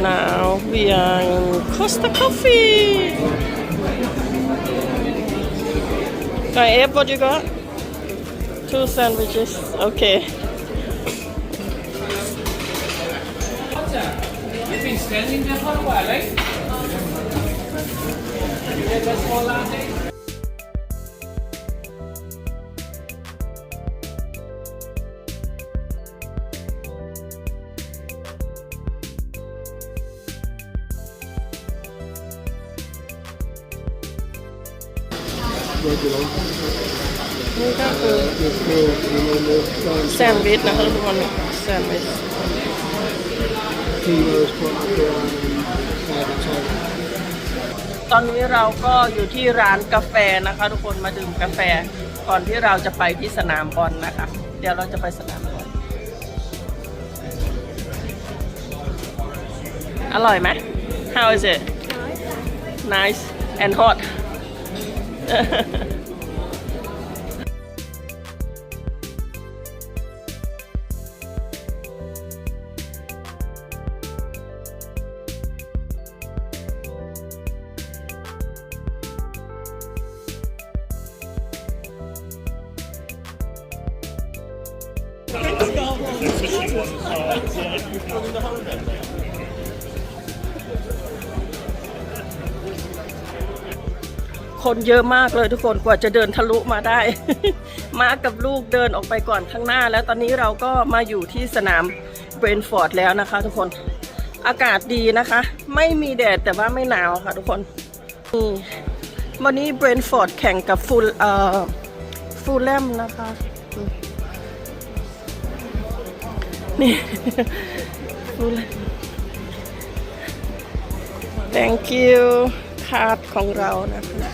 now we are in Costa Coffee. Guy Eb, what you got? Two sandwiches. Okay. You've been standing there for a while, eh? right? แซนด์วิชนะคะทุกคนแซนด์วิช ตอนนี้เราก็อยู่ที่ร้านกาแฟนะคะ ทุกคนมาดื่มกาแฟก่อนที่เราจะไปที่สนามบอลนะคะ เดี๋ยวเราจะไปสนามบอลอร่อยไหม How is it Nice and hot คนเยอะมากเลยทุกคนกว่าจะเดินทะลุมาได้ มากับลูกเดินออกไปก่อนข้างหน้า แล้วตอนนี้เราก็มาอยู่ที่สนามเบรนฟอร์ดแล้วนะคะ ทุกคนอากาศดีนะคะ ไม่มีแดดแต่ว่าไม่หนาวค่ะทุกคนนี่วันนี้เบรนฟอร์ดแข่งกับฟูลเอ่อฟูลแลมนะคะ นี่ฟูลแลย thank you คาร์ดของเรานะคะ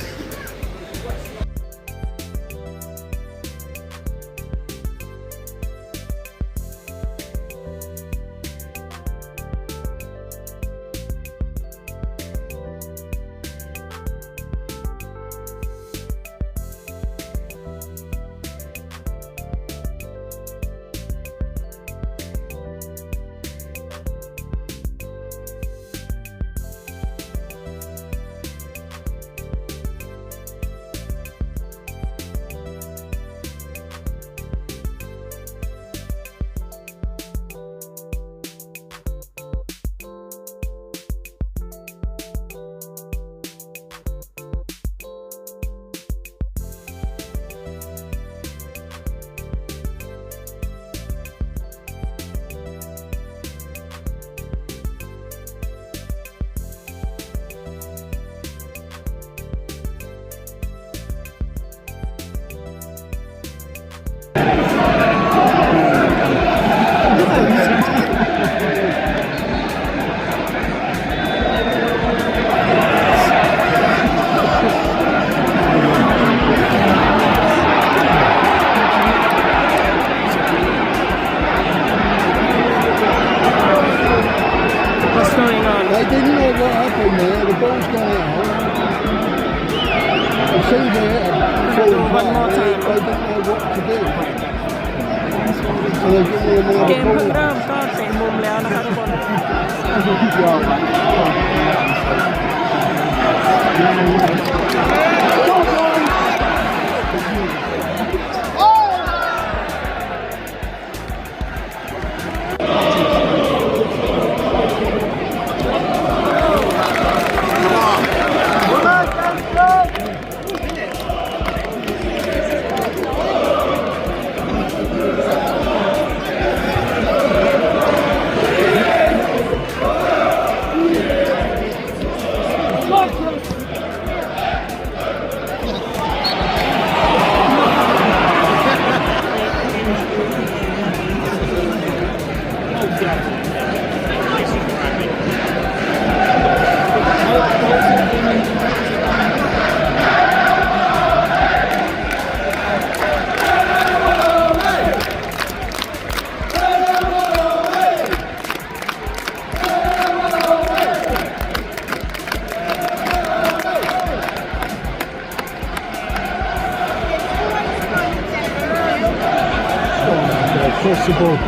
possible.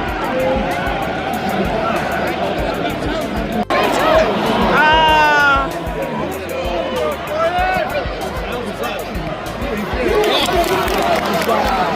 Ah. Ah.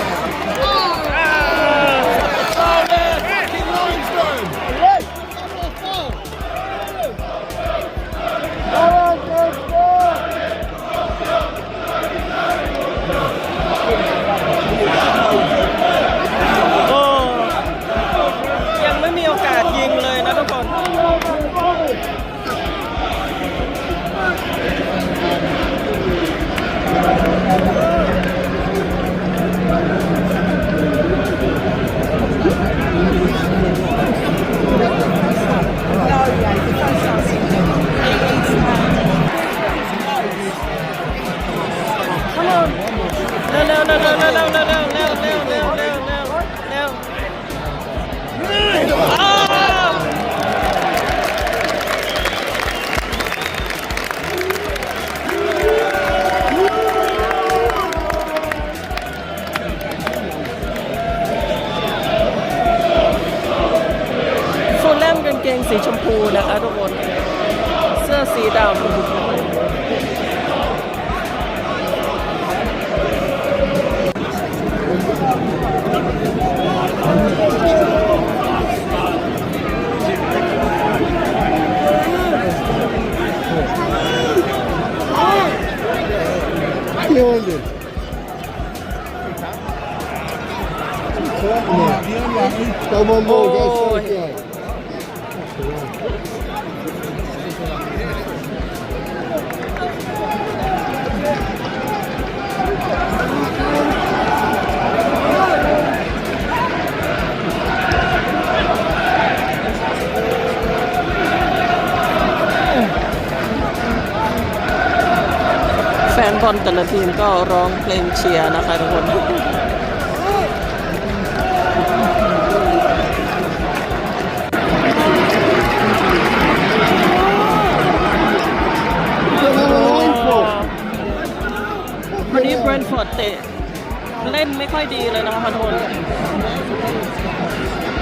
Go one more, go Oh. straight out. แฟนบอลแต่ละทีมก็ร้องเพลงเชียร์นะคะทุกคน เตะ เล่นไม่ค่อยดีเลยนะคะพันทน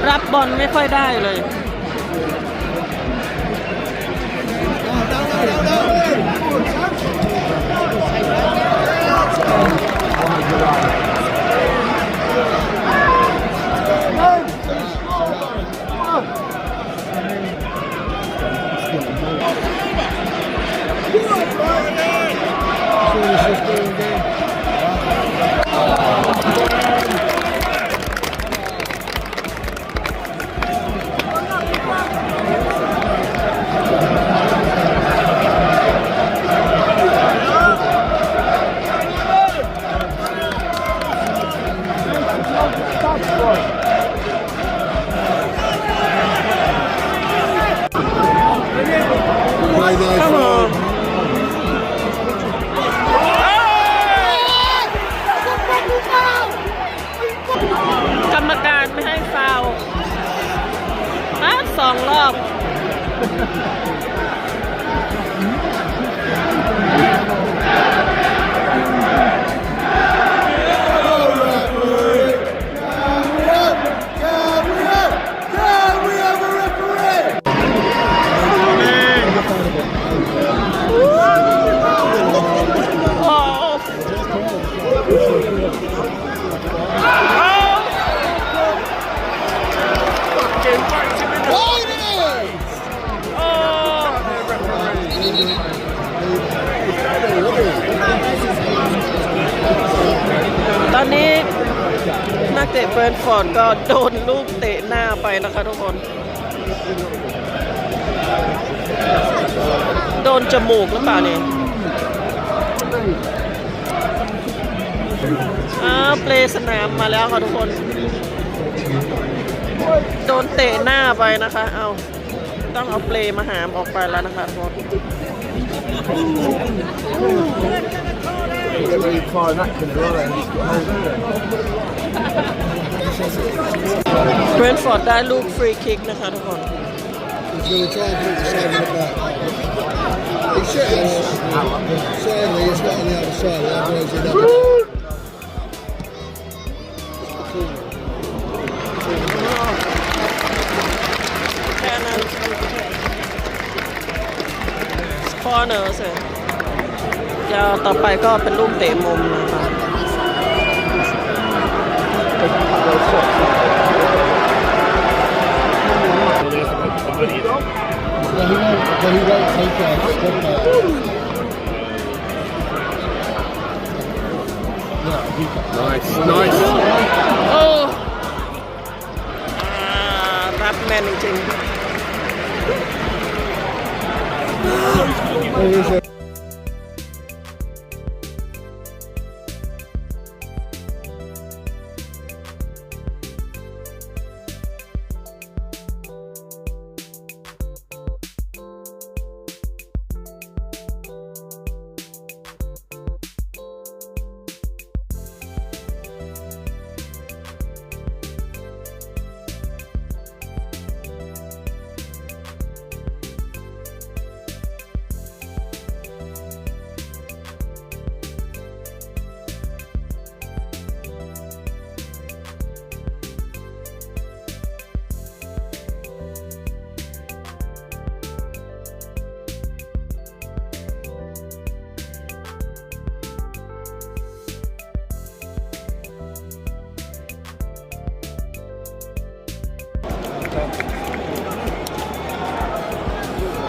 รับบอลไม่ค่อยได้เลย Play Thank you. สองรอบ ตะเบิร์นฟอร์ดก็โดนลูกเตะหน้าไปนะคะทุกคน โดนจมูกหรือเปล่าเนี่ยอ้าวเปลสนามมาแล้วค่ะทุกคน โดนเตะหน้าไปนะคะ เอาต้องเอาเปลมาหามออกไปแล้วนะคะทุกคน Get ready to fire that control and he's got hold of it. เบรนท์ฟอร์ดได้ลูกฟรีคิกนะคะทุกคน He's going to try and put the side in the back. He should have. Certainly, it's not on the other side, otherwise he'd have it. แค่นั้นคอเนอร์เสร็จยาวต่อไปก็เป็นลูกเตะมุมนะคะ Well, he won't, but he won't take a step back. Yeah, he can. Nice, nice. โอ้อ่ารั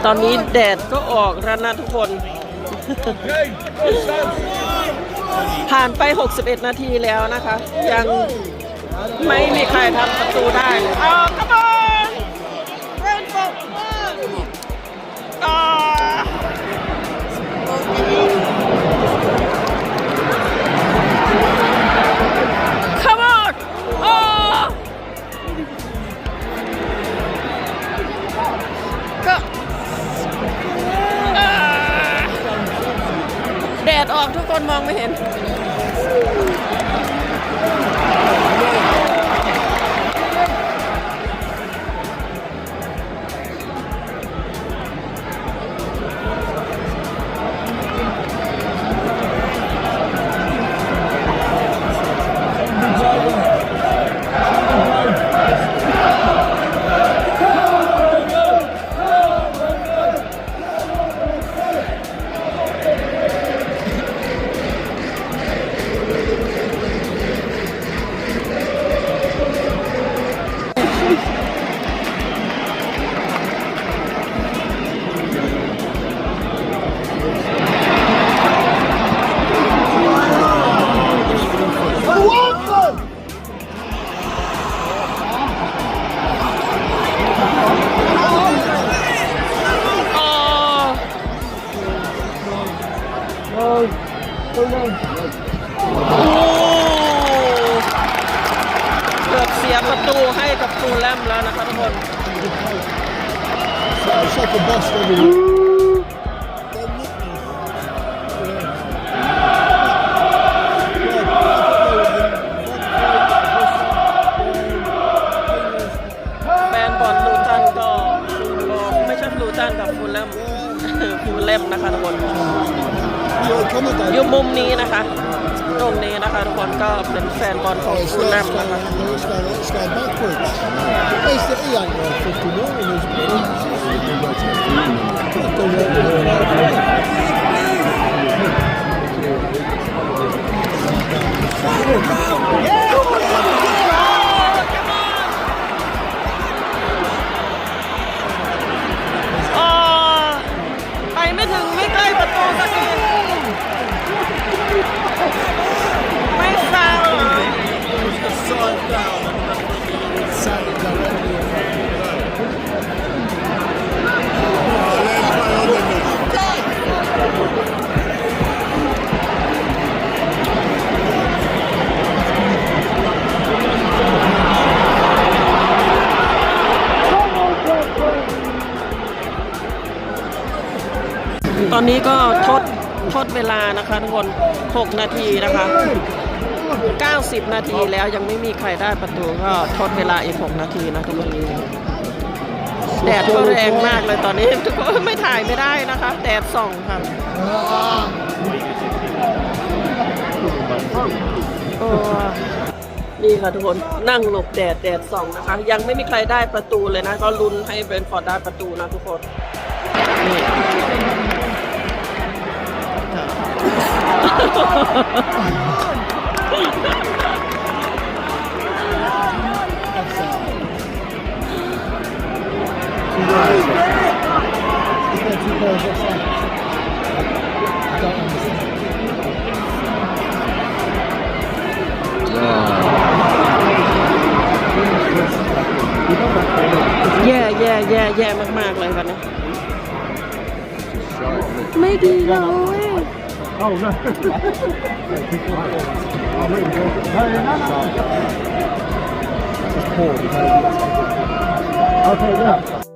ตอนนี้แดดก็ออกแล้วนะทุกคน ผ่านไป 61 นาทีแล้วนะคะ ยังไม่มีใครทำประตูได้เลยเอาขบอนเรนโบว์อ่ ออกทุกคนมองไม่เห็น โอ้เกือบเสียประตูให้กับฟูลแลมแล้วนะคะทุกคน It's like a bus everywhere. Yeah. แฟนบอลลูตันก็บอกไม่ใช่ลูตันกับฟูลแลมฟูลแลมนะคะทุกคน อ Dad. ยู่มุมนี้นะคะ ตรงนี้นะคะทุกคนก็เป็นแฟนบอลของ Oh, it's ฟูลแล not ม it's นะคะ going, it's going, it's going backwards. It's the, he ain't worth 50 million. He's Don't work with him. อ๋อไปไม่ถึงไม่ใกล้ประตูสักที อนนี้ก็ทดทดเวลานะคะทุกคน 6 นาทีนะคะ 90 นาทีแล้วยังไม่มีใครได้ประตูก็ทดเวลาอีก 6 นาทีนะทุกคนแดดก็แรงมากเลยตอนนี้ทุกคนไม่ถ่ายไม่ได้นะคะแดดส่องค่ะโอ้นี่ค่ะทุกคนนั่งหลบแดดแดดส่องนะคะ ยังไม่มีใครได้ประตูเลยนะ ก็ลุ้นให้เบรนฟอร์ดได้ประตูนะทุกคนนี่ He's got two players offside. I don't understand. Yeah. แย่แย่แย่แย่ Oh no. oh, really good. No, no, no. Just poor. Okay, yeah.